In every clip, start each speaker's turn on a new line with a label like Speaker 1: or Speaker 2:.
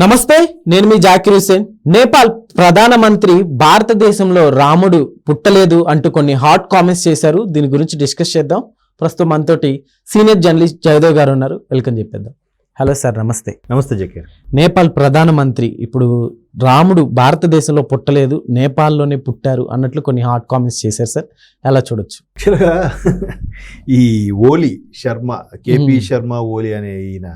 Speaker 1: నమస్తే నేను మీ జాకిర్ హుసేన్ నేపాల్ ప్రధానమంత్రి భారతదేశంలో రాముడు పుట్టలేదు అంటూ కొన్ని హాట్ కామెంట్స్ చేశారు. దీని గురించి డిస్కస్ చేద్దాం. ప్రస్తుతం మనతోటి సీనియర్ జర్నలిస్ట్ జయదేవ్ గారు ఉన్నారు. వెల్కమ్ చెప్పేద్దాం. హలో సార్ నమస్తే.
Speaker 2: నమస్తే జకీర్.
Speaker 1: నేపాల్ ప్రధానమంత్రి ఇప్పుడు రాముడు భారతదేశంలో పుట్టలేదు నేపాల్లోనే పుట్టారు అన్నట్లు కొన్ని హాట్ కామెంట్స్ చేశారు సార్. ఎలా చూడొచ్చు?
Speaker 2: యాక్చువల్గా ఈ ఓలీ శర్మ కేపీ. శర్మ ఓలీ అనే ఈయన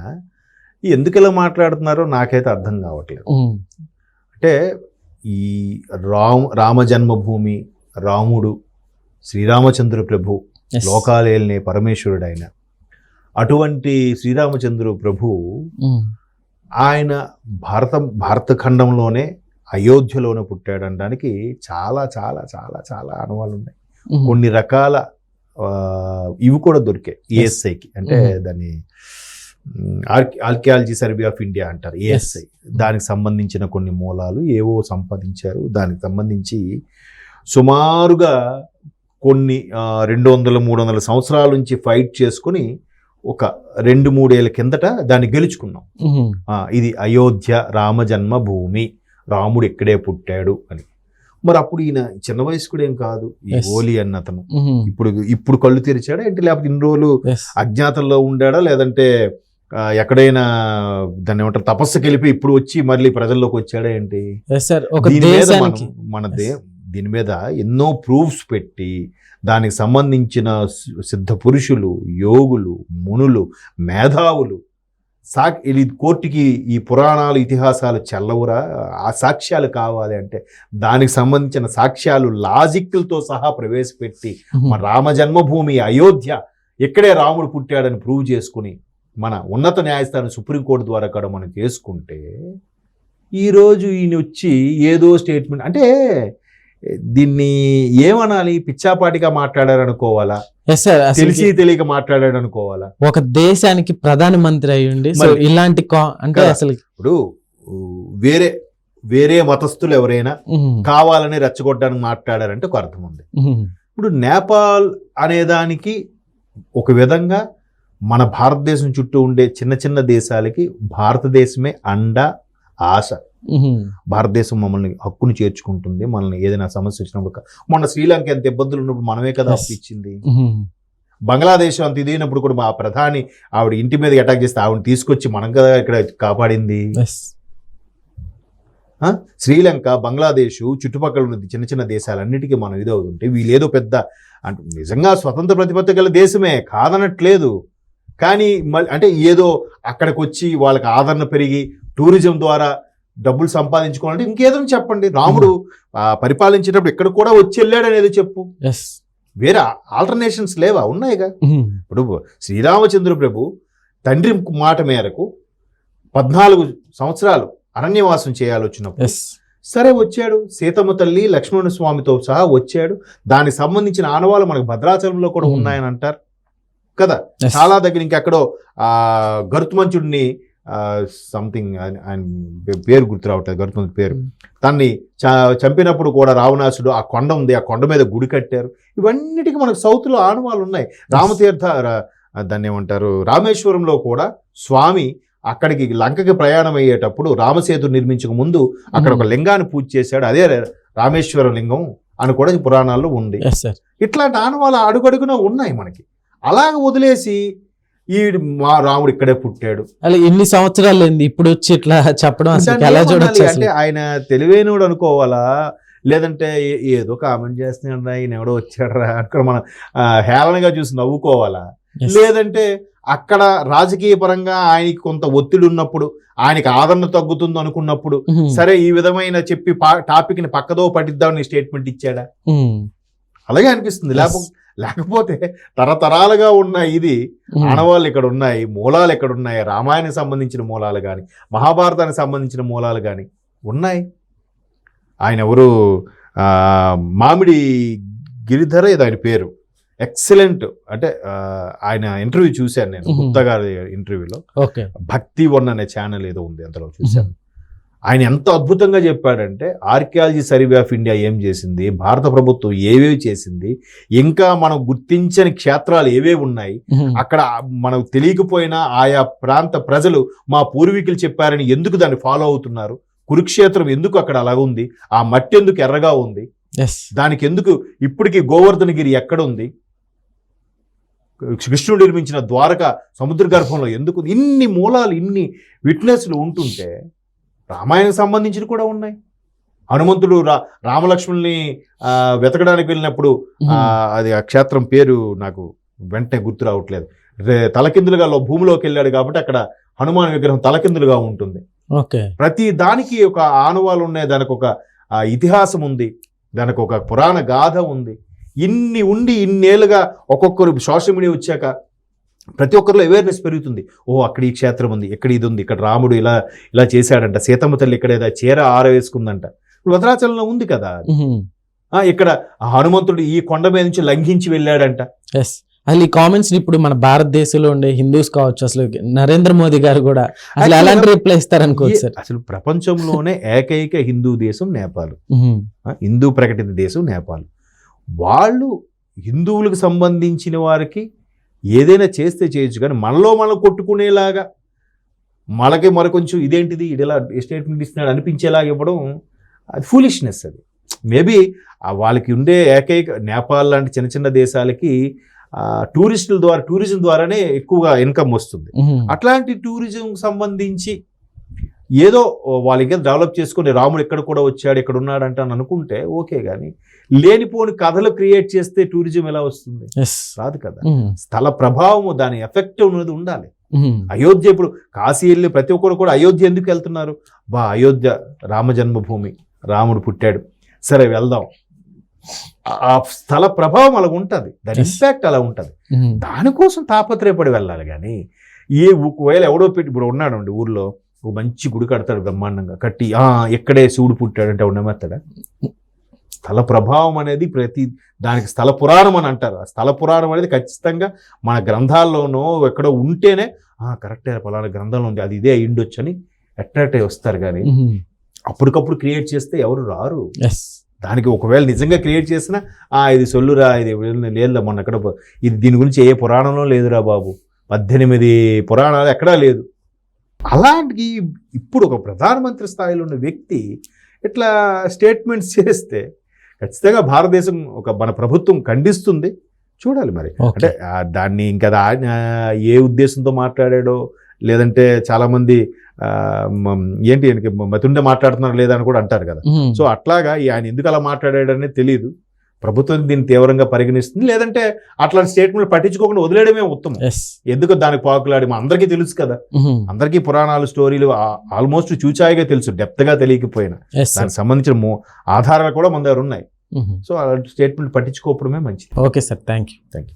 Speaker 2: ఎందుకు ఇలా మాట్లాడుతున్నారో నాకైతే అర్థం కావట్లేదు. అంటే ఈ రామ్ రామ జన్మభూమి రాముడు శ్రీరామచంద్ర ప్రభు. లోకాలేల్నే పరమేశ్వరుడు ఆయన అటువంటి శ్రీరామచంద్ర ప్రభు ఆయన భారత భారత ఖండంలోనే అయోధ్యలోనే పుట్టాడనడానికి చాలా చాలా చాలా చాలా అనువాలు ఉన్నాయి కొన్ని రకాల ఇవి కూడా దొరికాయి ఏఎస్ఐకి అంటే
Speaker 1: Mhm.
Speaker 2: దాన్ని ఆర్కియాలజీ సర్వే ఆఫ్ ఇండియా అంటారు ఏఎస్ఐ దానికి సంబంధించిన కొన్ని మూలాలు ఏవో సంపాదించారు. దానికి సంబంధించి సుమారుగా కొన్ని రెండు వందల మూడు వందల సంవత్సరాల నుంచి ఫైట్ చేసుకుని ఒక రెండు మూడేళ్ళ కిందట దాన్ని గెలుచుకున్నాం. ఇది అయోధ్య రామ జన్మభూమి రాముడు ఇక్కడే పుట్టాడు అని. మరి అప్పుడు ఈయన చిన్న వయస్కుడేం కాదు ఈ. ఓలి అన్న అతను. ఇప్పుడు ఇప్పుడు కళ్ళు తెరిచాడా ఏంటి? లేకపోతే ఇన్ని రోజులు. అజ్ఞాతంలో ఉండాడా? లేదంటే ఎక్కడైనా దాన్ని ఏమంటారు తపస్సుకి వెళ్ళిపోయి ఇప్పుడు వచ్చి మళ్ళీ ప్రజల్లోకి వచ్చాడా ఏంటి.
Speaker 1: ఒక
Speaker 2: మీద మనం
Speaker 1: దేశానికి
Speaker 2: మన దే దీని మీద ఎన్నో ప్రూఫ్స్ పెట్టి దానికి సంబంధించిన సిద్ధ పురుషులు యోగులు మునులు మేధావులు సా ఇది కోర్టుకి ఈ పురాణాలు ఇతిహాసాలు చెల్లవురా ఆ సాక్ష్యాలు కావాలి అంటే దానికి సంబంధించిన సాక్ష్యాలు లాజిక్లతో సహా ప్రవేశపెట్టి మన రామ జన్మభూమి అయోధ్య ఇక్కడే రాముడు పుట్టాడని ప్రూవ్ చేసుకుని మన ఉన్నత న్యాయస్థానం సుప్రీంకోర్టు ద్వారా కూడా మనం చేసుకుంటే ఈరోజు ఈయన వచ్చి ఏదో స్టేట్మెంట్ అంటే దీన్ని ఏమనాలి? పిచ్చాపాటిగా మాట్లాడారు అనుకోవాలా
Speaker 1: Yes, sir. అసలుకి
Speaker 2: తెలిసి తెలియక మాట్లాడాడు అనుకోవాలా
Speaker 1: ఒక దేశానికి ప్రధానమంత్రి అయ్యుండి ఇలాంటి అంటే. అసలు
Speaker 2: ఇప్పుడు వేరే వేరే మతస్థులు ఎవరైనా కావాలని రెచ్చగొట్టడానికి మాట్లాడారంటే ఒక అర్థం ఉంది. ఇప్పుడు నేపాల్ అనేదానికి ఒక విధంగా మన భారతదేశం చుట్టూ ఉండే చిన్న చిన్న దేశాలకి భారతదేశమే అండ ఆశ. భారతదేశం మమ్మల్ని హక్కును చేర్చుకుంటుంది మనల్ని ఏదైనా సమస్య వచ్చినప్పుడు మొన్న శ్రీలంక ఎంత ఇబ్బందులు ఉన్నప్పుడు మనమే కదా
Speaker 1: Yes.
Speaker 2: అప్పు ఇచ్చింది.
Speaker 1: ఉమ్,
Speaker 2: బంగ్లాదేశ్ అంత ఇదైనప్పుడు కూడా మా ప్రధాని ఆవిడ ఇంటి మీద అటాక్ చేస్తే ఆవిడ తీసుకొచ్చి మనం కదా ఇక్కడ కాపాడింది? శ్రీలంక బంగ్లాదేశ్ చుట్టుపక్కల ఉన్న చిన్న చిన్న దేశాలన్నిటికీ మనం ఇదవుతుంటే వీళ్ళేదో పెద్ద అంటే నిజంగా స్వతంత్ర ప్రతిపత్తి గల దేశమే కాదనట్లేదు. కానీ అంటే ఏదో అక్కడికి వచ్చి వాళ్ళకి ఆదరణ పెరిగి టూరిజం ద్వారా డబ్బులు సంపాదించుకోవాలంటే ఇంకేదో చెప్పండి. రాముడు పరిపాలించేటప్పుడు ఇక్కడ కూడా వచ్చి వెళ్ళాడు అనేది చెప్పు.
Speaker 1: Yes.
Speaker 2: వేరే ఆల్టర్నేషన్స్ లేవా? ఉన్నాయిగా. ఇప్పుడు శ్రీరామచంద్ర ప్రభు తండ్రి మాట మేరకు పద్నాలుగు సంవత్సరాలు అరణ్యవాసం చేయాలి వచ్చినప్పుడు. సరే వచ్చాడు. సీతమ్మ తల్లి లక్ష్మణ స్వామితో సహా వచ్చాడు. దానికి సంబంధించిన ఆనవాళ్ళు మనకు భద్రాచలంలో కూడా. ఉన్నాయని అంటారు. కదా. చాలా దగ్గర ఇంకెక్కడో ఆ గరుత్మంచుడిని సంథింగ్ ఆయన పేరు గుర్తు రావట్లేదు గరుత్మంతుడి పేరు.
Speaker 1: Hmm.
Speaker 2: తన్ని చ- చంపినప్పుడు కూడా రావణాసుడు ఆ కొండ ఉంది ఆ కొండ మీద గుడి కట్టారు. ఇవన్నిటికీ మనకు సౌత్లో ఆనవాళ్ళు ఉన్నాయి. రామతీర్థ దాన్ని ఏమంటారు రామేశ్వరంలో కూడా స్వామి అక్కడికి లంకకి ప్రయాణం అయ్యేటప్పుడు రామసేతు నిర్మించక ముందు అక్కడ ఒక
Speaker 1: ఉమ్,
Speaker 2: లింగాన్ని పూజ చేశాడు. అదే రామేశ్వర లింగం అని కూడా పురాణాల్లో ఉంది. ఇట్లాంటి ఆనవాళ్ళు అడుగడుగునా ఉన్నాయి మనకి. అలాగ వదిలేసి ఈ మా రాముడు ఇక్కడే పుట్టాడు.
Speaker 1: అలా ఎన్ని సంవత్సరాలు ఏంది ఇప్పుడు వచ్చి ఇట్లా చెప్పడం ఎలా? చూడొచ్చు
Speaker 2: అంటే ఆయన తెలివైనడు అనుకోవాలా? లేదంటే ఏదో కామెంట్ చేస్తున్నాడు ఆయన ఎవడో వచ్చాడరా అక్కడ మనం హేళనగా చూసి నవ్వుకోవాలా. లేదంటే అక్కడ రాజకీయ పరంగా ఆయనకి కొంత ఒత్తిడి ఉన్నప్పుడు ఆయనకి ఆదరణ తగ్గుతుంది అనుకున్నప్పుడు సరే ఈ విధమైన చెప్పి టాపిక్ని పక్కదో పట్టిద్దామని స్టేట్మెంట్ ఇచ్చాడా? అలాగే అనిపిస్తుంది. లేకపోతే లేకపోతే తరతరాలుగా ఉన్న ఇది ఆనవాళ్ళు ఇక్కడ ఉన్నాయి మూలాలు ఎక్కడ ఉన్నాయి రామాయణానికి సంబంధించిన మూలాలు కానీ మహాభారతానికి సంబంధించిన మూలాలు కానీ ఉన్నాయి. ఆయన ఎవరు? మామిడి గిరిధర ఏదో ఆయన పేరు. ఎక్సలెంట్ అంటే ఆయన ఇంటర్వ్యూ చూశాను నేను. గుప్తా గారి ఇంటర్వ్యూలో భక్తి వన్ అనే ఛానల్ ఏదో ఉంది అందులో చూశాను. ఆయన ఎంత అద్భుతంగా చెప్పాడంటే ఆర్కియాలజీ సర్వే ఆఫ్ ఇండియా ఏం చేసింది? భారత ప్రభుత్వం ఏవేవి చేసింది? ఇంకా మనం గుర్తించని క్షేత్రాలు ఏవేవి ఉన్నాయి? అక్కడ మనకు తెలియకపోయినా ఆయా ప్రాంత ప్రజలు మా పూర్వీకులు చెప్పారని ఎందుకు దాన్ని ఫాలో అవుతున్నారు? కురుక్షేత్రం ఎందుకు అక్కడ అలా ఉంది? ఆ మట్టి ఎందుకు ఎర్రగా ఉంది. దానికి ఎందుకు ఇప్పటికీ గోవర్ధనగిరి ఎక్కడ ఉంది? కృష్ణుడు నిర్మించిన ద్వారక సముద్ర గర్భంలో ఎందుకు? ఇన్ని మూలాలు ఇన్ని విట్నెస్లు ఉంటుంటే రామాయణం సంబంధించిన కూడా ఉన్నాయి. హనుమంతుడు రా రామలక్ష్మణుల్ని వెతకడానికి వెళ్ళినప్పుడు అది ఆ క్షేత్రం పేరు నాకు వెంటనే గుర్తు రావట్లేదు. తలకిందులుగా భూమిలోకి వెళ్ళాడు కాబట్టి అక్కడ హనుమాన్ విగ్రహం తలకిందులుగా ఉంటుంది.
Speaker 1: ఓకే.
Speaker 2: ప్రతి దానికి ఒక ఆనవాలు ఉన్నాయి. దానికి ఒక ఇతిహాసం ఉంది. దానికి ఒక పురాణ గాథ ఉంది. ఇన్ని ఉండి ఇన్నేళ్ళుగా ఒక్కొక్కరు సోషల్ మీడియా వచ్చాక ప్రతి ఒక్కరిలో అవేర్నెస్ పెరుగుతుంది. ఓ అక్కడ ఈ క్షేత్రం ఉంది ఇక్కడ ఇది ఉంది ఇక్కడ రాముడు ఇలా ఇలా చేశాడంట సీతమ్మ తల్లి ఇక్కడ ఏదో చీర ఆరవేసుకుందంట. ఇప్పుడు భద్రాచలంలో ఉంది కదా ఇక్కడ హనుమంతుడు ఈ కొండ మీద నుంచి లంఘించి వెళ్ళాడంట.
Speaker 1: ఎస్ అసలు ఈ కామెంట్స్ ఇప్పుడు మన భారతదేశంలో ఉండే హిందూస్ కావచ్చు అసలు నరేంద్ర మోదీ గారు కూడా అసలు ఎలాంటి రిప్లై ఇస్తారనుకోవచ్చు సార్
Speaker 2: అసలు ప్రపంచంలోనే ఏకైక హిందూ దేశం నేపాల్. హిందూ ప్రకటిత దేశం నేపాల్. వాళ్ళు హిందువులకు సంబంధించిన వారికి ఏదైనా చేస్తే చేయొచ్చు కానీ మనలో మనం కొట్టుకునేలాగా మనకి మరి కొంచెం ఇదేంటిది ఇది ఇలా స్టేట్మెంట్ ఇస్తున్నాడు అనిపించేలాగా ఇవ్వడం అది ఫూలిష్నెస్ అది. మేబీ వాళ్ళకి ఉండే ఏకైక నేపాల్ లాంటి చిన్న చిన్న దేశాలకి టూరిస్టుల ద్వారా టూరిజం ద్వారానే ఎక్కువగా ఇన్కమ్ వస్తుంది. అట్లాంటి టూరిజం సంబంధించి ఏదో వాళ్ళు ఇంకా డెవలప్ చేసుకొని రాముడు ఎక్కడ కూడా వచ్చాడు ఇక్కడ ఉన్నాడంట అని అనుకుంటే ఓకే కానీ లేనిపోని కథలు క్రియేట్ చేస్తే టూరిజం ఎలా వస్తుంది. రాదు కదా. స్థల ప్రభావము దాని ఎఫెక్ట్ ఉన్నది ఉండాలి. అయోధ్య ఇప్పుడు కాశీ వెళ్ళి ప్రతి ఒక్కరు కూడా అయోధ్య ఎందుకు వెళ్తున్నారు? బా అయోధ్య రామ జన్మభూమి రాముడు పుట్టాడు. సరే వెళ్దాం. ఆ- స్థల ప్రభావం అలా ఉంటుంది. దాని. ఇంపాక్ట్ అలా ఉంటుంది. దానికోసం తాపత్రయపడి వెళ్ళాలి కానీ ఏ ఒకవేళ ఎవడో పెట్టి ఇప్పుడు ఉన్నాడు అండి ఊర్లో ఒక మంచి గుడి కడతాడు బ్రహ్మాండంగా. కట్టి ఆ ఎక్కడే శివుడు పుట్టాడంటే ఉండమెత్తాడా స్థల ప్రభావం అనేది ప్రతి దానికి స్థల పురాణం అని అంటారు. ఆ స్థల పురాణం అనేది ఖచ్చితంగా మన గ్రంథాల్లోనో ఎక్కడో ఉంటేనే ఆ కరెక్టే పలానా గ్రంథంలో ఉంది అది ఇదే అయ్యిండొచ్చు అని అట్రాక్ట్ అయి వస్తారు కానీ అప్పటికప్పుడు క్రియేట్ చేస్తే ఎవరు రారు. దానికి ఒకవేళ నిజంగా క్రియేట్ చేసినా ఆ ఇది సొల్లురా ఇది లేదా మొన్న ఎక్కడ ఇది దీని గురించి ఏ పురాణంలో లేదురా బాబు. పద్దెనిమిది పురాణాలు ఎక్కడా లేదు. అలాంటి ఇప్పుడు ఒక ప్రధానమంత్రి స్థాయిలో ఉన్న వ్యక్తి ఇట్లా స్టేట్మెంట్స్ చేస్తే ఖచ్చితంగా భారతదేశం ఒక మన ప్రభుత్వం ఖండిస్తుంది. చూడాలి మరి. అంటే దాన్ని ఇంకా దా- ఆ, ఏ ఉద్దేశంతో మాట్లాడాడో లేదంటే చాలామంది ఏంటి మతుండే మాట్లాడుతున్నారు లేదా అని కూడా అంటారు కదా. సో అట్లాగా ఆయన ఎందుకు అలా మాట్లాడాడనే తెలియదు ప్రభుత్వం దీన్ని తీవ్రంగా పరిగణిస్తుంది. లేదంటే అట్లాంటి స్టేట్మెంట్ పట్టించుకోకుండా వదిలేయడమే ఉత్తమం. ఎందుకు దానికి పాకులాడి మా అందరికీ తెలుసు కదా. అందరికీ పురాణాలు స్టోరీలు ఆల్మోస్ట్ చూచాయిగా తెలుసు డెప్త్గా తెలియకపోయినా. దానికి సంబంధించిన ఆధారాలు కూడా మన దగ్గర ఉన్నాయి. సో అలాంటి స్టేట్మెంట్ పట్టించుకోవడమే మంచిది.
Speaker 1: Okay sir thank you
Speaker 2: thank you